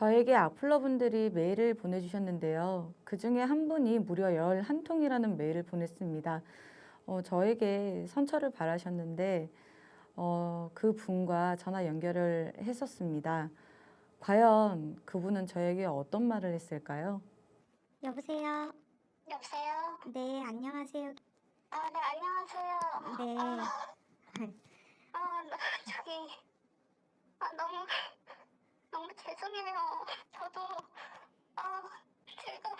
저에게 악플러분들이 메일을 보내주셨는데요. 그 중에 한 분이 무려 11통이라는 메일을 보냈습니다. 어, 저에게 선처를 바라셨는데, 어, 그 분과 전화 연결을 했었습니다. 과연 그분은 저에게 어떤 말을 했을까요? 여보세요. 여보세요? 네, 안녕하세요. 아, 네, 안녕하세요. 네. 아, 나, 저기, 아, 너무 죄송해요. 저도, 아, 제가,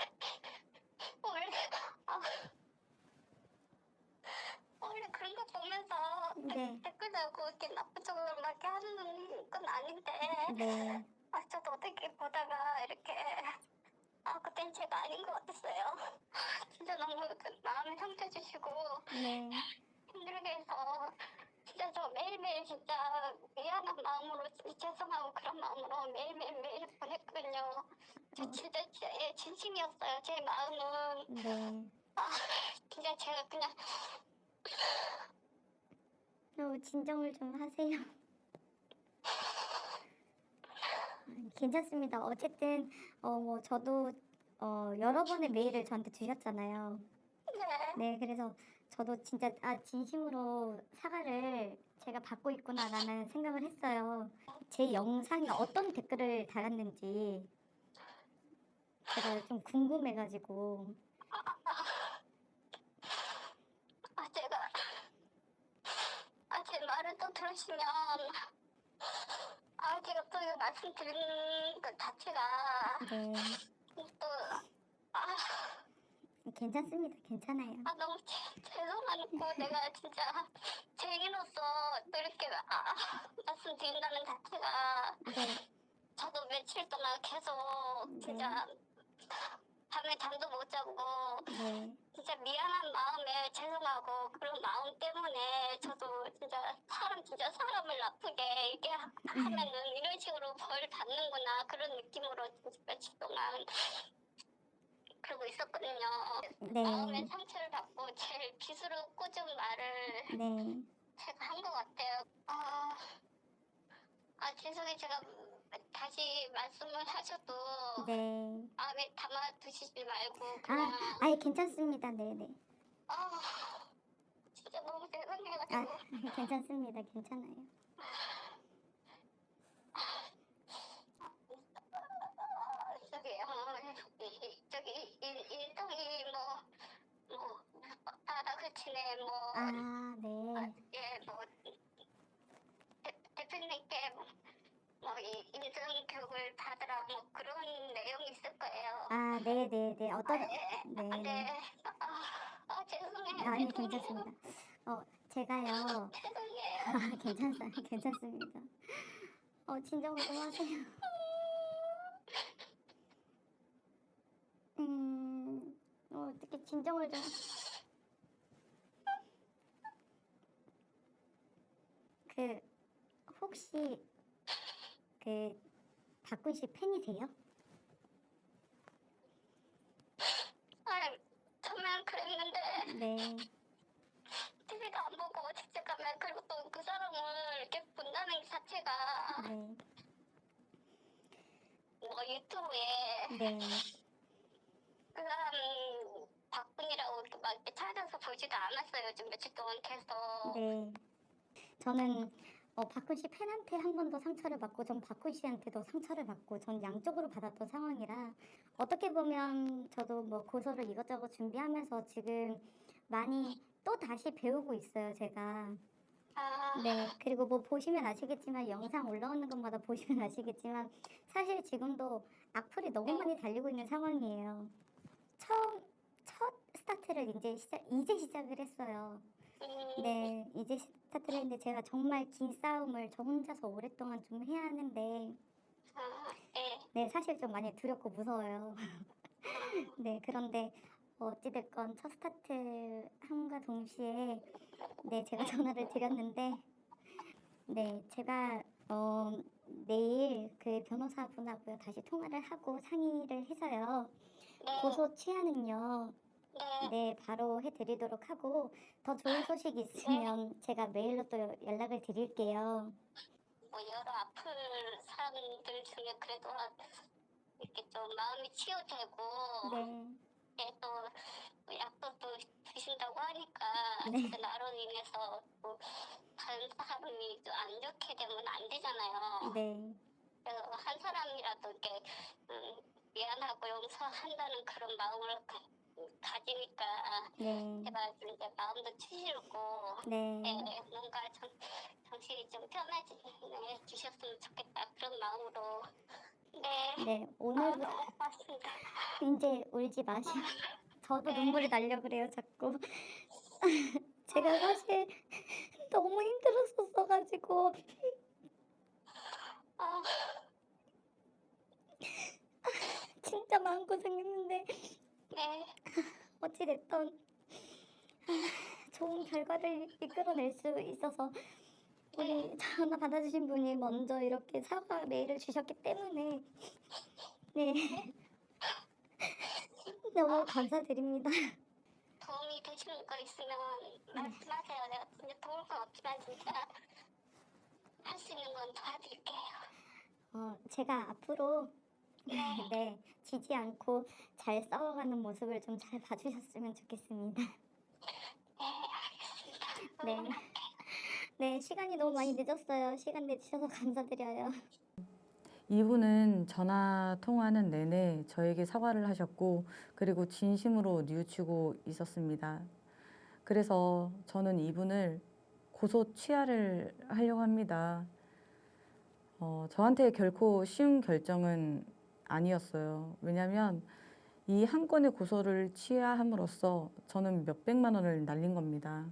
원래, 아, 원래 그런 거 보면서 네. 댓글 달고 이렇게 나쁜 쪽으로 막 이렇게 하는 건 아닌데, 네. 아, 저도 어떻게 보다가 이렇게, 아, 그땐 제가 아닌 것 같았어요. 진짜 너무 마음에 상처 주시고, 네. 힘들게 해서 저 매일매일 진짜 미안한 마음으로 죄송하고 그런 마음으로 매일매일 메일 보냈거든요. 저 진짜 제 진심이었어요. 제 마음은 네. 진짜 제가 그냥 어, 진정을 좀 하세요. 괜찮습니다. 어쨌든 어, 뭐 저도 어, 여러 번의 메일을 저한테 주셨잖아요. 네. 네, 그래서 저도 진짜 아 진심으로 사과를 제가 받고 있구나라는 생각을 했어요. 제 영상에 어떤 댓글을 달았는지 제가 좀 궁금해가지고 아 제가 아 제 말을 또 들으시면 아 제가 또 이거 말씀드린 것 자체가 네 또 아 괜찮습니다. 괜찮아요. 아 너무 죄- 죄송하고 내가 진짜 또 이렇게. 아, 말씀드린다는 자체가 네, 저도 며칠 동안 계속 진짜 밤에 잠도 못 자고 네, 진짜 미안한 마음에 죄송하고 그런 마음 때문에 저도 진짜 사람 진짜 사람을 나쁘게 이렇게 하- 하면은 이런 식으로 벌 받는구나 그런 느낌으로 진짜 며칠 동안 그러고 있었거든요. 네, 마음에 상처를 받고 제일 빗으로 꽂은 말을 네, 제가 한 것 같아요. 아, 아 죄송해요. 제가 다시 말씀을 하셔도 네. 마음에 담아 두시지 말고 아, 그냥 아예 괜찮습니다. 네, 네. 아, 진짜 너무 아, 죄송해가지고 괜찮습니다. 괜찮아요. 저기 어, 이- 저기 일, 일동이 뭐뭐 그치네 뭐 아, 네, 예, 뭐 대, 대표님께 뭐 이- 인성 교육을 받으라 뭐 그런 내용이 있을 거예요. 아, 네, 네, 네. 어떤, 아, 예. 네. 아, 네. 아, 아 죄송해요. 아니, 죄송해요. 괜찮습니다. 어, 제가요. 죄송해요. 아, 괜찮아요. 괜찮습니다. 어, 진정을 좀 하세요. 음, 어, 어떻게 진정을 좀. 그, 혹시, 그, 박군 씨 팬이세요? 아, 처음엔 그랬는데 네. TV도 안 보고 직접 가면 그리고 또 그 사람을 이렇게 본다는 것 자체가 네. 뭐 유튜브에 네. 그 사람 박분이라고 이렇게 막 이렇게 찾아서 보지도 않았어요. 좀 며칠 동안 계속. 네. 저는 어, 박훈 씨 팬한테 한 번 더 상처를 받고 전 박훈 씨한테도 상처를 받고 전 양쪽으로 받았던 상황이라 어떻게 보면 저도 뭐 고소를 이것저것 준비하면서 지금 많이 또 다시 배우고 있어요 제가. 아, 네 그리고 뭐 보시면 아시겠지만 영상 올라오는 것마다 보시면 아시겠지만 사실 지금도 악플이 너무 많이 달리고 있는 상황이에요. 처음 첫 스타트를 이제 시작 이제 시작을 했어요. 음, 네, 이제 스타트를 했는데 제가 정말 긴 싸움을 저 혼자서 오랫동안 좀 해야 하는데 아, 예. 네, 사실 좀 많이 두렵고 무서워요. 네, 그런데 어찌됐건 첫 스타트 함과 동시에 네, 제가 전화를 드렸는데 네, 제가 어, 내일 그 변호사분하고요 다시 통화를 하고 상의를 해서요 네, 고소 취하는요 네. 네, 바로 해드리도록 하고 더 좋은 소식 있으면 제가 메일로 또 연락을 드릴게요. 뭐 여러 아플 사람 사람들 중에 그래도 이렇게 좀 마음이 치유되고 네. 예, 또 약도 또 드신다고 하니까 네. 그 나로 인해서 또 다른 사람이 또안 좋게 되면 안 되잖아요. 네. 그래서 한 사람이라도 이렇게 음, 미안하고 용서한다는 그런 마음을 가, 가지니까 네. 제가 좀 이제 마음도 치실고 네. 네, 뭔가 정, 정신이 좀 편해지 네, 주셨으면 좋겠다 그런 마음으로 네 네. 오늘부터 고맙습니다. 이제 울지 마시고. 저도 네. 눈물이 나려 그래요, 자꾸. 제가 사실 너무 힘들었었어가지고 어, 진짜 마음고생했는데 네, 어찌됐던 좋은 결과를 이끌어낼 수 있어서 우리 전화 받아주신 분이 먼저 이렇게 사과 메일을 주셨기 때문에 네 너무 감사드립니다. 도움이 되시는 거 있으면 말씀하세요. 내가 진짜 도울 건 없지만 진짜 할 수 있는 건 도와드릴게요. 어, 제가 앞으로 네 지지 않고 잘 싸워가는 모습을 좀 잘 봐주셨으면 좋겠습니다. 네, 알겠습니다. 네. 네, 시간이 너무 많이 늦었어요. 시간 내주셔서 감사드려요. 이분은 전화 통화하는 내내 저에게 사과를 하셨고 그리고 진심으로 뉘우치고 있었습니다. 그래서 저는 이분을 고소 취하를 하려고 합니다. 어, 저한테 결코 쉬운 결정은 아니었어요. 왜냐하면 이 한 건의 고소를 취하함으로써 저는 몇백만 원을 날린 겁니다.